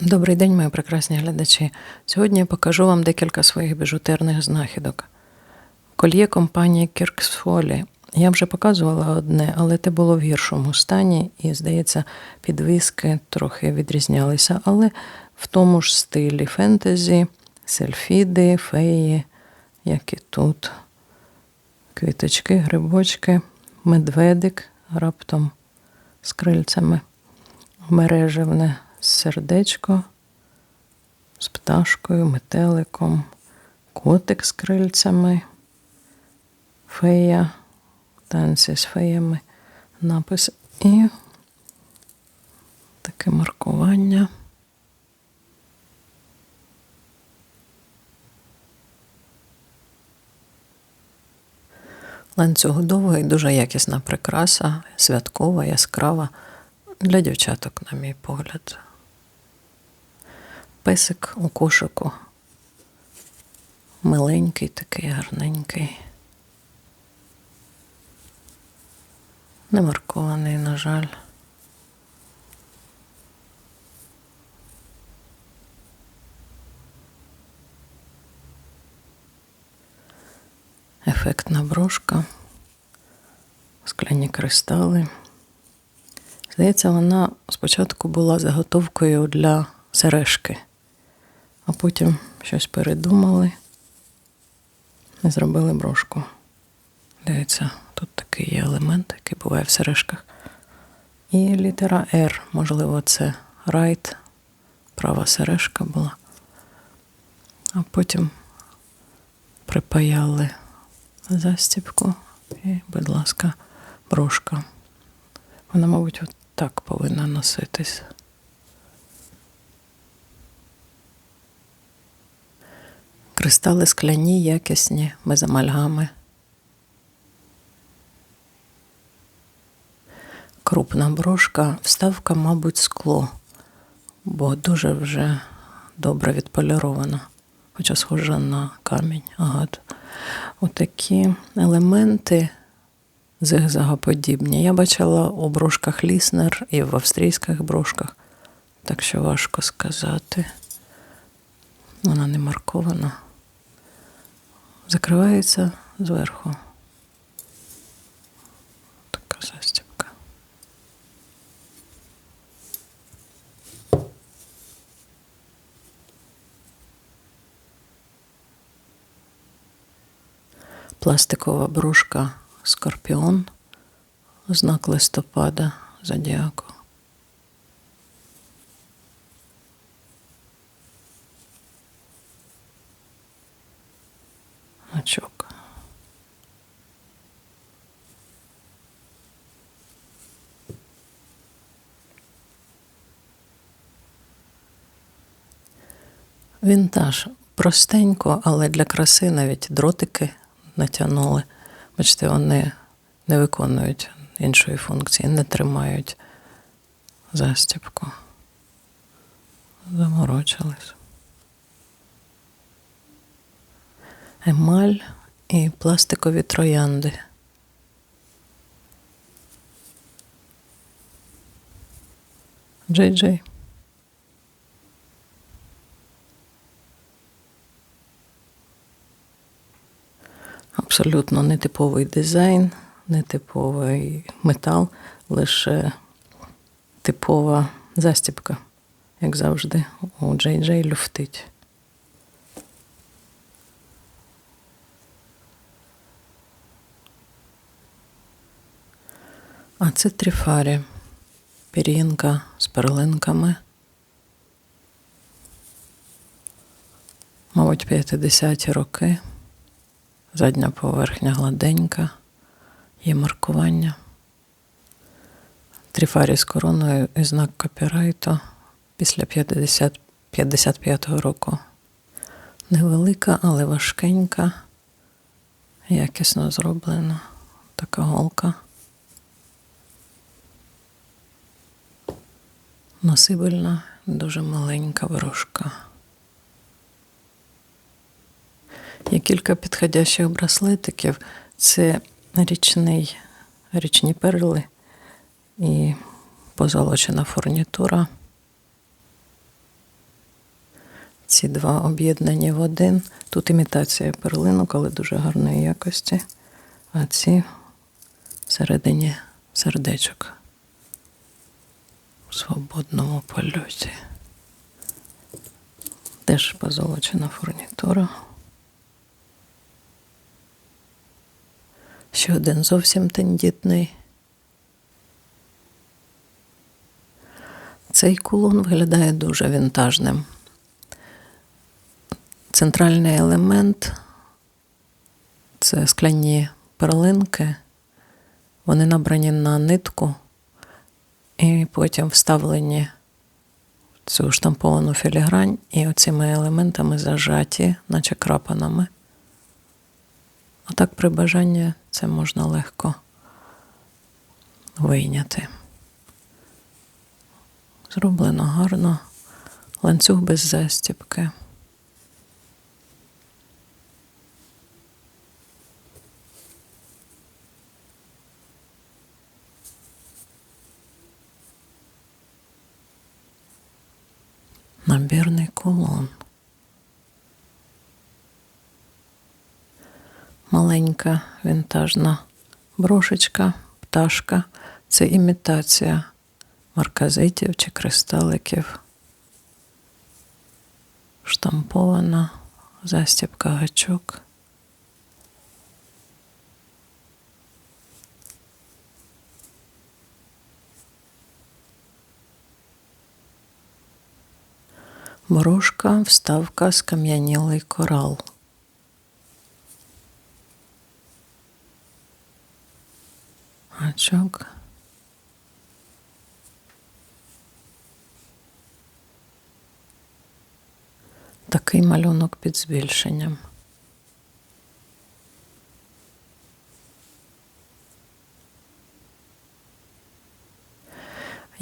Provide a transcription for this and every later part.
Добрий день, мої прекрасні глядачі. Сьогодні я покажу вам декілька своїх біжутерних знахідок. Кольє компанії Кірксфолі. Я вже показувала одне, але те було в гіршому стані, і, здається, підвіски трохи відрізнялися, але в тому ж стилі фентезі, сельфіди, феї, як і тут. Квіточки, грибочки, медведик раптом з крильцями, мережевне сердечко з пташкою, метеликом, котик з крильцями, фея, танці з феями, напис і таке маркування. Ланцюгодова і дуже якісна прикраса, святкова, яскрава для дівчаток, на мій погляд. Песик у кошику. Миленький, такий гарненький. Не маркований, на жаль. Ефектна брошка, скляні кристали. Здається, вона спочатку була заготовкою для сережки, а потім щось передумали і зробили брошку. Дивіться, тут такий є елемент, який буває в сережках. І літера R, можливо, це райт, права сережка була. А потім припаяли застібку і, будь ласка, брошка. Вона, мабуть, от так повинна носитись. Кристали скляні, якісні, без амальгами. Крупна брошка, вставка, мабуть, скло, бо дуже вже добре відполірована, хоча схожа на камінь, агат. Отакі елементи зигзагоподібні. Я бачила у брошках Ліснер і в австрійських брошках, так що важко сказати. Вона не маркована. Закривається зверху. Така застібка. Пластикова брошка Скорпіон, знак листопада зодіаку. Очок. Вінтаж простенько, але для краси навіть дротики натягнули. Бачите, вони не виконують іншої функції, не тримають застібку. Заморочились. Емаль і пластикові троянди. Джей Джей. Абсолютно нетиповий дизайн, нетиповий метал, лише типова застібка, як завжди, у Джей Джей люфтить. А це тріфарі. Пір'їнка з перлинками. Мабуть, 50-ті роки. Задня поверхня гладенька, є маркування. Тріфарі з короною і знак копірайту після 50, 55-го року. Невелика, але важкенька, якісно зроблена така голка. Носибельна, дуже маленька ворожка. Є кілька підходящих браслетиків. Це річний, річні перли і позолочена фурнітура. Ці два об'єднані в один. Тут імітація перлинок, але дуже гарної якості. А ці всередині сердечок свободному польоті. Теж позолочена фурнітура. Ще один зовсім тендітний. Цей кулон виглядає дуже вінтажним. Центральний елемент це скляні перлинки. Вони набрані на нитку і потім вставлені в цю штамповану філігрань і оцими елементами зажаті, наче крапанами. А так при бажанні це можна легко вийняти. Зроблено гарно, ланцюг без застібки. Набірний кулон. Маленька вінтажна брошечка, пташка. Це імітація марказитів чи кристаликів. Штампована застібка гачок. Брошка, вставка, скам'янілий корал. Гачок. Такий малюнок під збільшенням.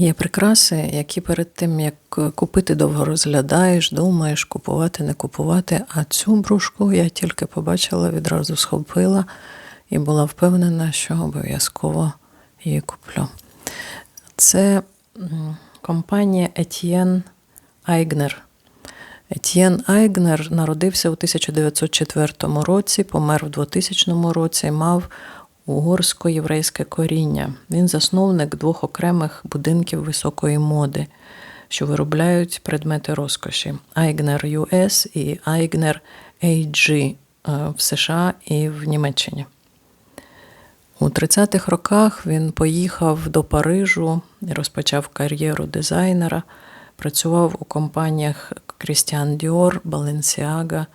Є прикраси, які перед тим, як купити, довго розглядаєш, думаєш, купувати, не купувати. А цю брушку я тільки побачила, відразу схопила і була впевнена, що обов'язково її куплю. Це компанія Etienne Aigner. Етьєн Айгнер народився у 1904 році, помер в 2000 році, мав угорсько-єврейське коріння. Він засновник двох окремих будинків високої моди, що виробляють предмети розкоші: Айгнер US і Айгнер AG в США і в Німеччині. У 30-х роках він поїхав до Парижу і розпочав кар'єру дизайнера. Працював у компаніях Christian Dior, Balenciaga,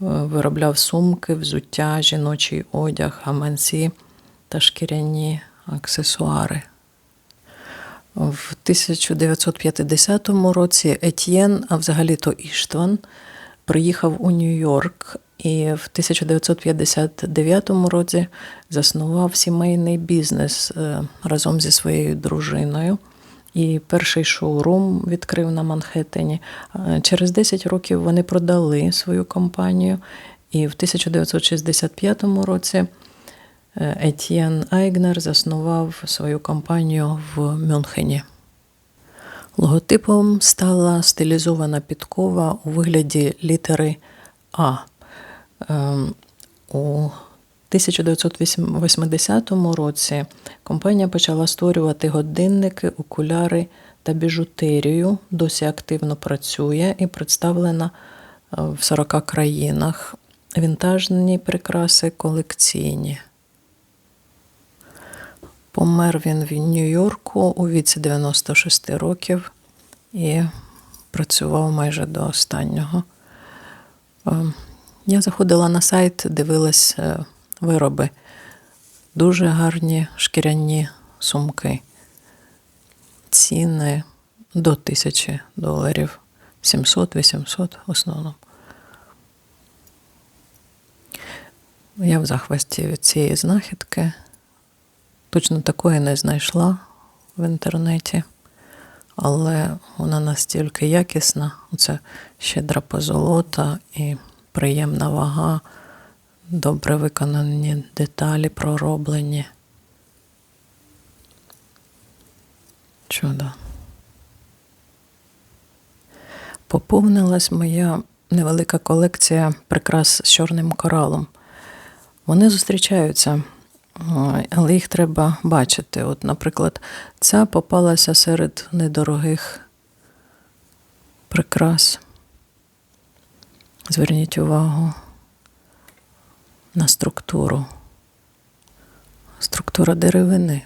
виробляв сумки, взуття, жіночий одяг, гаманці та шкіряні аксесуари. В 1950 році Етьєн, а взагалі-то Іштван, приїхав у Нью-Йорк і в 1959 році заснував сімейний бізнес разом зі своєю дружиною. І перший шоурум відкрив на Манхеттені. Через 10 років вони продали свою компанію, і в 1965 році Етьєн Айгнер заснував свою компанію в Мюнхені. Логотипом стала стилізована підкова у вигляді літери А. У 1980 році компанія почала створювати годинники, окуляри та біжутерію. Досі активно працює і представлена в 40 країнах. Вінтажні прикраси колекційні. Помер він в Нью-Йорку у віці 96 років і працював майже до останнього. Я заходила на сайт, дивилась вироби. Дуже гарні шкіряні сумки. Ціни до тисячі доларів, 700-800 в основному. Я в захвасті від цієї знахідки. Точно такої не знайшла в інтернеті, але вона настільки якісна, це щедра позолота і приємна вага добре виконані деталі пророблені. Чудо. Поповнилась моя невелика колекція прикрас з чорним коралом. Вони зустрічаються, але їх треба бачити. От, наприклад, ця попалася серед недорогих прикрас. Зверніть увагу на структуру. Структура деревини.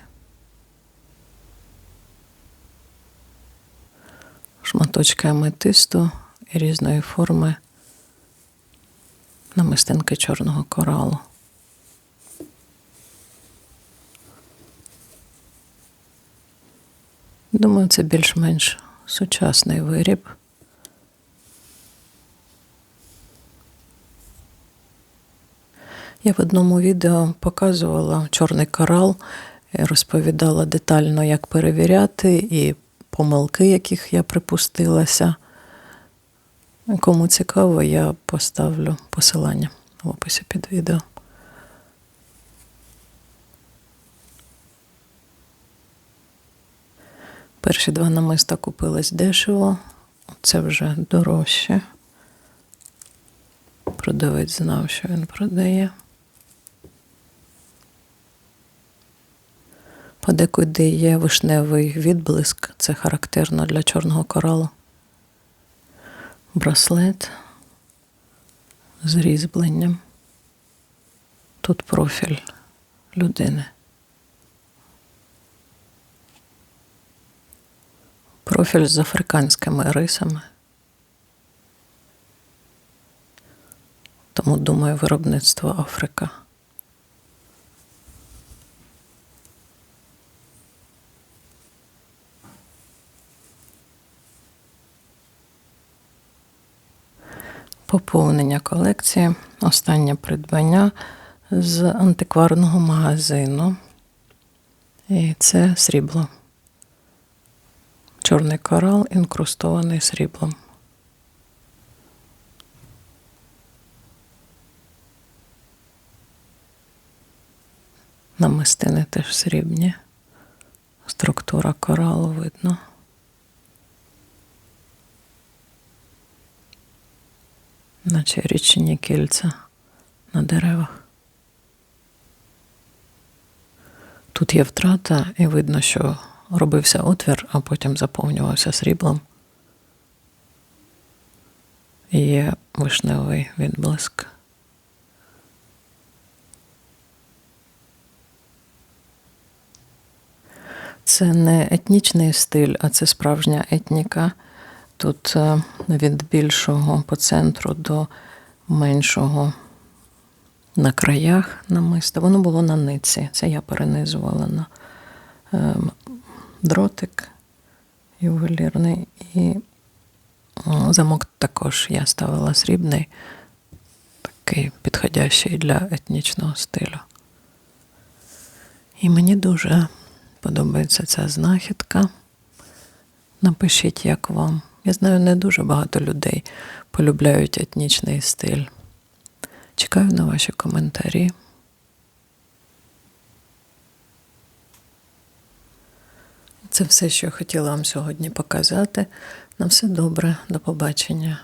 Шматочки аметисту і різної форми намистинки чорного коралу. Думаю, це більш-менш сучасний виріб. Я в одному відео показувала чорний корал, і розповідала детально, як перевіряти, і помилки, яких я припустилася. Кому цікаво, я поставлю посилання в описі під відео. Перші два намиста купились дешево, це вже дорожче. Продавець знав, що він продає. Подекуди є вишневий відблиск, це характерно для чорного коралу. Браслет з різьбленням. Тут профіль людини. Профіль з африканськими рисами. Тому думаю, виробництво Африка. Поповнення колекції. Останнє придбання з антикварного магазину. І це срібло. Чорний корал, інкрустований сріблом. Намистини теж срібні. Структура коралу видно. Наче річні кільця на деревах. Тут є втрата, і видно, що робився отвір, а потім заповнювався сріблом. І є вишневий відблиск. Це не етнічний стиль, а це справжня етніка. Тут е, від більшого по центру до меншого на краях намиста. Воно було на ниці. Це я перенизувала на е, дротик ювелірний. І замок також я ставила срібний, такий підходящий для етнічного стилю. І мені дуже подобається ця знахідка. Напишіть, як вам. Я знаю, не дуже багато людей полюбляють етнічний стиль. Чекаю на ваші коментарі. Це все, що я хотіла вам сьогодні показати. На все добре, до побачення.